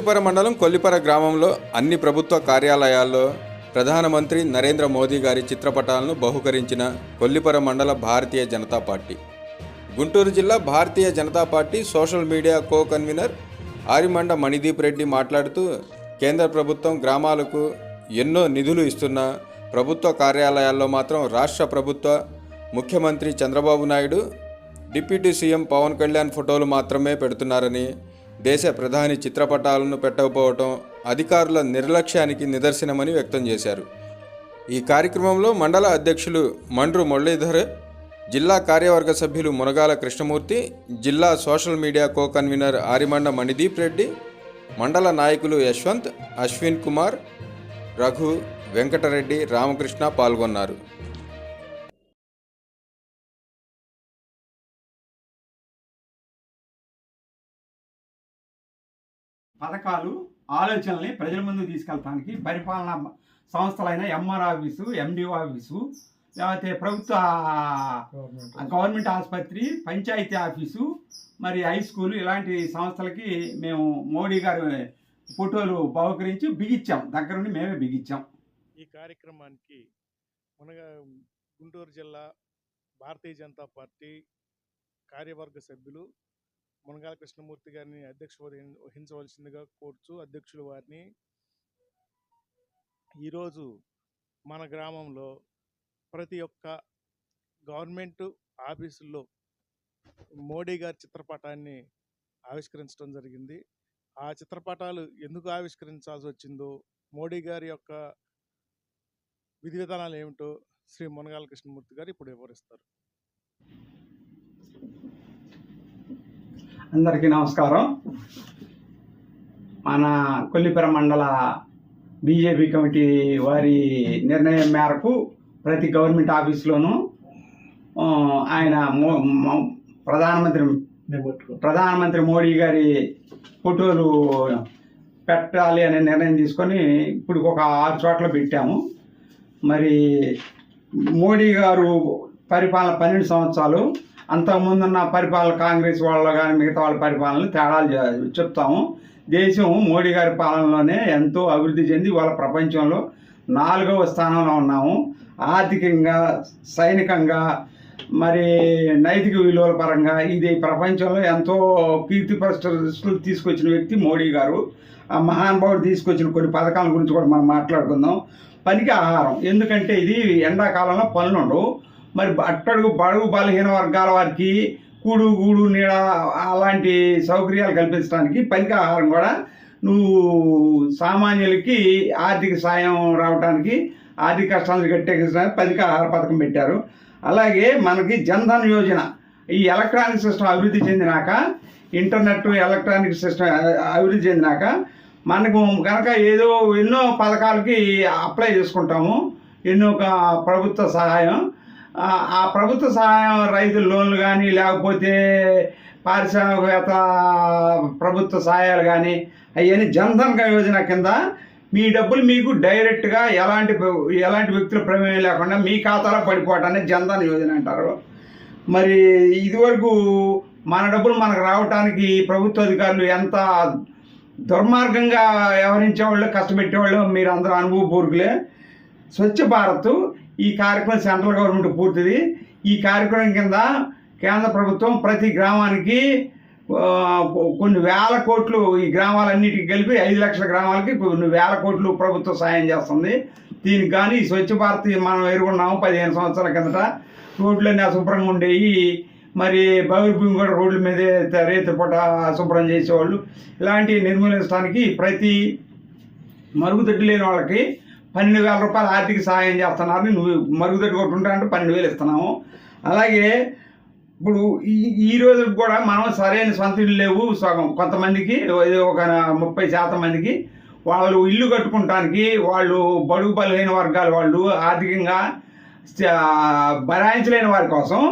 కొల్లిపర మండలం కొల్లిపర గ్రామంలో అన్ని ప్రభుత్వ కార్యాలయాల్లో ప్రధానమంత్రి నరేంద్ర మోదీ గారి చిత్రపటాలను బహుకరించిన కొల్లిపర మండల భారతీయ జనతా పార్టీ. గుంటూరు జిల్లా Bharatiya Janata party social media co convenor Arimanda Manideep Reddy మాట్లాడుతూ కేంద్ర ప్రభుత్వం గ్రామాలకు ఎన్నో నిధులు ఇస్తున్న ప్రభుత్వ కార్యాలయాల్లో మాత్రం రాష్ట్ర ప్రభుత్వ ముఖ్యమంత్రి చంద్రబాబు నాయుడు డిప్యూటీ సీఎం పవన్ కళ్యాణ్ ఫోటోలు మాత్రమే పెడుతున్నారని దేశ ప్రధాని చిత్రపటాలను పెట్టకపోవటం అధికారుల నిర్లక్ష్యానికి నిదర్శనమని వ్యక్తం చేశారు. ఈ కార్యక్రమంలో మండల అధ్యక్షులు మండ్రు మురళీధర్ జిల్లా కార్యవర్గ సభ్యులు మునగాల కృష్ణమూర్తి జిల్లా social media co convenor Arimanda Manideep Reddy మండల నాయకులు యశ్వంత్ అశ్విన్ కుమార్ రఘు వెంకటరెడ్డి రామకృష్ణ పాల్గొన్నారు. పథకాలు ఆలోచనల్ని ప్రజల ముందు తీసుకెళ్తానికి పరిపాలనా సంస్థలైన ఎంఆర్ ఆఫీసు ఎండిఓ ఆఫీసు లేకపోతే ప్రభుత్వ గవర్నమెంట్ ఆసుపత్రి పంచాయతీ ఆఫీసు మరి హై స్కూల్ ఇలాంటి సంస్థలకి మేము మోడీ గారి ఫోటోలు బహుకరించి బిగించాం దగ్గరుండి మేమే బిగించాం ఈ కార్యక్రమానికి మునగ గుంటూరు జిల్లా భారతీయ జనతా పార్టీ కార్యవర్గ సభ్యులు మునగాల కృష్ణమూర్తి గారిని అధ్యక్ష వహించవలసిందిగా కోరుచు అధ్యక్షుల వారిని ఈరోజు మన గ్రామంలో ప్రతి ఒక్క గవర్నమెంట్ ఆఫీసుల్లో మోడీ గారి చిత్రపటాన్ని ఆవిష్కరించడం జరిగింది. ఆ చిత్రపటాలు ఎందుకు ఆవిష్కరించాల్సి వచ్చిందో మోడీ గారి యొక్క విధి విధానాలు ఏమిటో శ్రీ మునగాల కృష్ణమూర్తి గారు ఇప్పుడు వివరిస్తారు. అందరికీ నమస్కారం. మన కొల్లిపర మండల బీజేపీ కమిటీ వారి నిర్ణయం మేరకు ప్రతి గవర్నమెంట్ ఆఫీసులోనూ ఆయన ప్రధానమంత్రి ప్రధానమంత్రి మోడీ గారి ఫోటోలు పెట్టాలి అనే నిర్ణయం తీసుకొని ఇప్పుడు ఒక ఆరు చోట్ల పెట్టాము. మరి మోడీ గారు పరిపాలన పన్నెండు సంవత్సరాలు. అంతకుముందున్న పరిపాలన కాంగ్రెస్ వాళ్ళు కానీ మిగతా వాళ్ళ పరిపాలన తేడాలు చెప్తాము. దేశం మోడీ గారి పాలనలోనే ఎంతో అభివృద్ధి చెంది వాళ్ళ ప్రపంచంలో నాలుగవ స్థానంలో ఉన్నాము. ఆర్థికంగా సైనికంగా మరి నైతిక విలువల పరంగా ఇది ప్రపంచంలో ఎంతో కీర్తి ప్రతిష్టలు తీసుకొచ్చిన వ్యక్తి మోడీ గారు. ఆ మహానుభావుడు తీసుకొచ్చిన కొన్ని పథకాల గురించి కూడా మనం మాట్లాడుకుందాం. పనికి ఆహారం. ఎందుకంటే ఇది ఎండాకాలంలో పనులు ఉండవు మరి అట్టడుగు బడుగు బలహీన వర్గాల వారికి కూడు గూడు నీడ అలాంటి సౌకర్యాలు కల్పించడానికి పనికి ఆహారం కూడా నువ్వు సామాన్యులకి ఆర్థిక సాయం రావడానికి ఆర్థిక కష్టాలు కట్టేయడానికి పనికి ఆహార పథకం పెట్టారు. అలాగే మనకి జన్ధన్ యోజన ఈ ఎలక్ట్రానిక్ సిస్టమ్ అభివృద్ధి చెందినాక ఇంటర్నెట్ ఎలక్ట్రానిక్ సిస్టమ్ అభివృద్ధి చెందినాక మనకు కనుక ఏదో ఎన్నో పథకాలకి అప్లై చేసుకుంటాము. ఎన్నో ప్రభుత్వ సహాయం ఆ ప్రభుత్వ సహాయం రైతుల లోన్లు కానీ లేకపోతే పారిశ్రామికవేత్త ప్రభుత్వ సహాయాలు కానీ అవన్నీ జన్ధన్ యోజన కింద మీ డబ్బులు మీకు డైరెక్ట్గా ఎలాంటి ఎలాంటి వ్యక్తుల ప్రమేయం లేకుండా మీ ఖాతాలో పడిపోవటాన్ని జన్ధన్ యోజన అంటారు. మరి ఇదివరకు మన డబ్బులు మనకు రావటానికి ప్రభుత్వ అధికారులు ఎంత దుర్మార్గంగా వ్యవహరించేవాళ్ళు కష్టపెట్టేవాళ్ళు మీరు అందరూ అనుభవపూర్వకులే. స్వచ్ఛ భారత్ ఈ కార్యక్రమం సెంట్రల్ గవర్నమెంట్ పూర్తిది. ఈ కార్యక్రమం కింద కేంద్ర ప్రభుత్వం ప్రతి గ్రామానికి కొన్ని వేల కోట్లు ఈ గ్రామాలన్నిటికీ కలిపి ఐదు లక్షల గ్రామాలకి కొన్ని వేల కోట్లు ప్రభుత్వం సాయం చేస్తుంది. దీనికి కానీ ఈ స్వచ్ఛ భారత్ మనం ఎరుగున్నాము పదిహేను సంవత్సరాల కిందట. రోడ్లన్నీ అశుభ్రంగా ఉండేవి మరి బౌరి కూడా రోడ్ల మీదే త- రేతి పూట శుభ్రం చేసేవాళ్ళు. ఇలాంటివి నిర్మూలించడానికి ప్రతి మరుగుదొడ్డి లేని వాళ్ళకి పన్నెండు వేల రూపాయలు ఆర్థిక సహాయం చేస్తున్నారు నువ్వు మరుగుదొడ్డి కొట్టుంటా అంటే పన్నెండు వేలు ఇస్తున్నాము అలాగే ఇప్పుడు ఈ ఈ రోజు కూడా మనం సరైన సొంత ఇల్లు లేవు సగం కొంతమందికి ఒక ముప్పై శాతం మందికి వాళ్ళు ఇల్లు కట్టుకుంటానికి వాళ్ళు బడుగు బలహీన వర్గాల వాళ్ళు ఆర్థికంగా భరాయించలేని వారి కోసం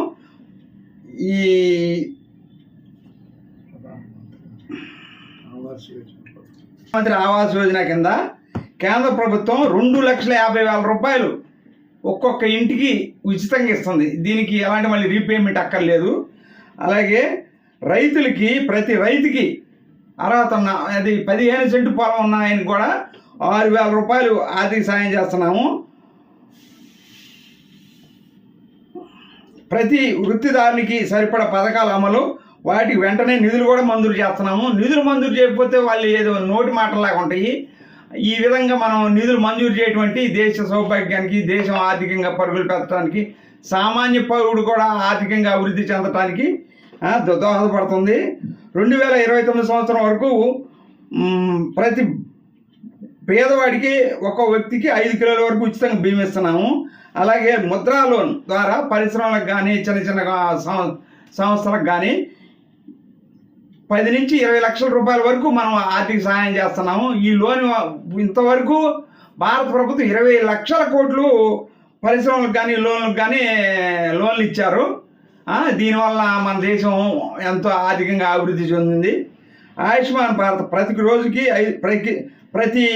ఈ ప్రధానమంత్రి ఆవాస్ యోజన కింద కేంద్ర ప్రభుత్వం రెండు లక్షల యాభై వేల రూపాయలు ఒక్కొక్క ఇంటికి ఉచితంగా ఇస్తుంది. దీనికి ఎలాంటి మళ్ళీ రీపేమెంట్ అక్కర్లేదు. అలాగే రైతులకి ప్రతి రైతుకి అర్హత ఉన్న అది పదిహేను సెంటు పొలం ఉన్న ఆయన కూడా ఆరు వేల రూపాయలు ఆర్థిక సాయం చేస్తున్నాము. ప్రతి వృత్తిదారునికి సరిపడ పథకాల అమలు వాటికి వెంటనే నిధులు కూడా మంజూరు చేస్తున్నాము. నిధులు మంజూరు చేయకపోతే వాళ్ళు ఏదో నోటి మాటలాగా ఉంటాయి. ఈ విధంగా మనం నిధులు మంజూరు చేయటువంటి దేశ సౌభాగ్యానికి దేశం ఆర్థికంగా పరుగులు పెట్టడానికి సామాన్య పౌరుడు కూడా ఆర్థికంగా అభివృద్ధి చెందటానికి దోహదపడుతుంది. రెండు వేల ఇరవై తొమ్మిది సంవత్సరం వరకు ప్రతి పేదవాడికి ఒక్కో వ్యక్తికి ఐదు కిలోల వరకు ఉచితంగా బీమిస్తున్నాము అలాగే ముద్రా లోన్ ద్వారా పరిశ్రమలకు కానీ చిన్న చిన్న సం- సంస్థలకు కానీ పది నుంచి ఇరవై లక్షల రూపాయల వరకు మనం ఆర్థిక సహాయం చేస్తున్నాము. ఈ లోన్ ఇంతవరకు భారత ప్రభుత్వం ఇరవై లక్షల కోట్లు పరిశ్రమలకు కానీ లోన్లకు కానీ లోన్లు ఇచ్చారు. దీనివల్ల మన దేశం ఎంతో ఆర్థికంగా అభివృద్ధి చెందింది. ఆయుష్మాన్ భారత్ ప్రతి రోజుకి ఐ- ప్రతి ప్రతి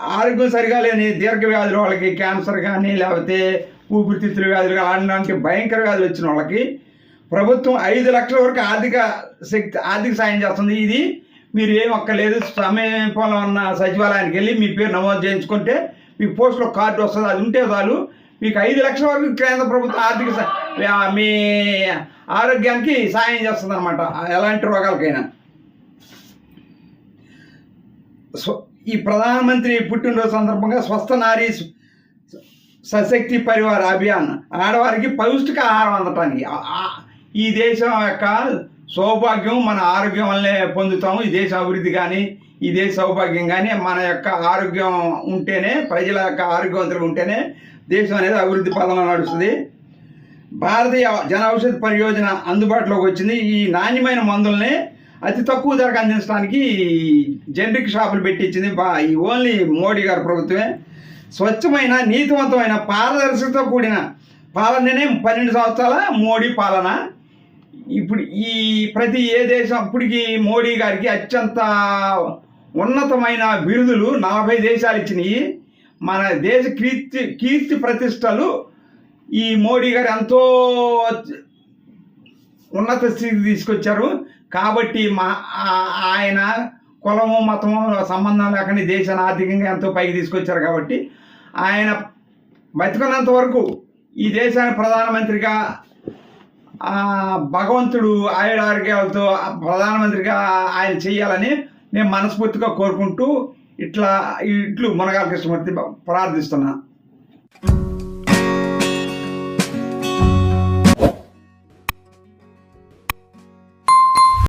ఆరోగ్యం సరిగా లేని దీర్ఘ వ్యాధుల వాళ్ళకి క్యాన్సర్ కానీ లేకపోతే ఊపిరితిత్తుల వ్యాధులు ఆడడానికి అలాంటి భయంకర వ్యాధులు వచ్చిన వాళ్ళకి ప్రభుత్వం ఐదు లక్షల వరకు ఆర్థిక శక్తి ఆర్థిక సాయం చేస్తుంది. ఇది మీరు ఏం ఒక్కలేదు సమీపంలో ఉన్న సచివాలయానికి వెళ్ళి మీ పేరు నమోదు చేయించుకుంటే మీకు పోస్టులో కార్డు వస్తుంది. అది ఉంటే చాలు. మీకు ఐదు లక్షల వరకు కేంద్ర ప్రభుత్వం ఆర్థిక మీ ఆరోగ్యానికి సాయం చేస్తుంది అనమాట ఎలాంటి రోగాలకైనా. ఈ ప్రధానమంత్రి పుట్టినరోజు సందర్భంగా స్వస్థ నారీ సశక్తి పరివార అభియాన్ ఆడవారికి పౌష్టిక ఆహారం అందటానికి. ఈ దేశం యొక్క సౌభాగ్యం మన ఆరోగ్యం వల్లే పొందుతాము. ఈ దేశ అభివృద్ధి కానీ ఈ దేశ సౌభాగ్యం కానీ మన యొక్క ఆరోగ్యం ఉంటేనే ప్రజల యొక్క ఆరోగ్యవంతులు ఉంటేనే దేశం అనేది అభివృద్ధి పదంలో నడుస్తుంది. భారతీయ జన ఔషధ పరియోజన అందుబాటులోకి వచ్చింది. ఈ నాణ్యమైన మందుల్ని అతి తక్కువ ధరకు అందించడానికి జనరిక్ షాపులు పెట్టించింది. బా ఈ ఓన్లీ మోడీ గారి ప్రభుత్వమే. స్వచ్ఛమైన నీతివంతమైన పారదర్శకతో కూడిన పాలననే పన్నెండు సంవత్సరాల మోడీ పాలన. ఇప్పుడు ఈ ప్రతి ఏ దేశం ఇప్పటికి మోడీ గారికి అత్యంత ఉన్నతమైన బిరుదులు నలభై దేశాలు ఇచ్చినాయి. మన దేశ కీర్తి కీర్తి ప్రతిష్టలు ఈ మోడీ గారు ఎంతో ఉన్నత స్థితికి తీసుకొచ్చారు. కాబట్టి మా ఆయన కులము మతము సంబంధం లేకుండా దేశాన్ని ఆర్థికంగా ఎంతో పైకి తీసుకొచ్చారు కాబట్టి ఆయన బతికున్నంత వరకు ఈ దేశానికి ప్రధానమంత్రిగా భగవంతుడు ఆయుడ ఆరోగ్యాలతో ప్రధానమంత్రిగా ఆయన చేయాలని నేను మనస్ఫూర్తిగా కోరుకుంటూ ఇట్లా ఇట్లు మునగాల కృష్ణమూర్తి ప్రార్థిస్తున్నాను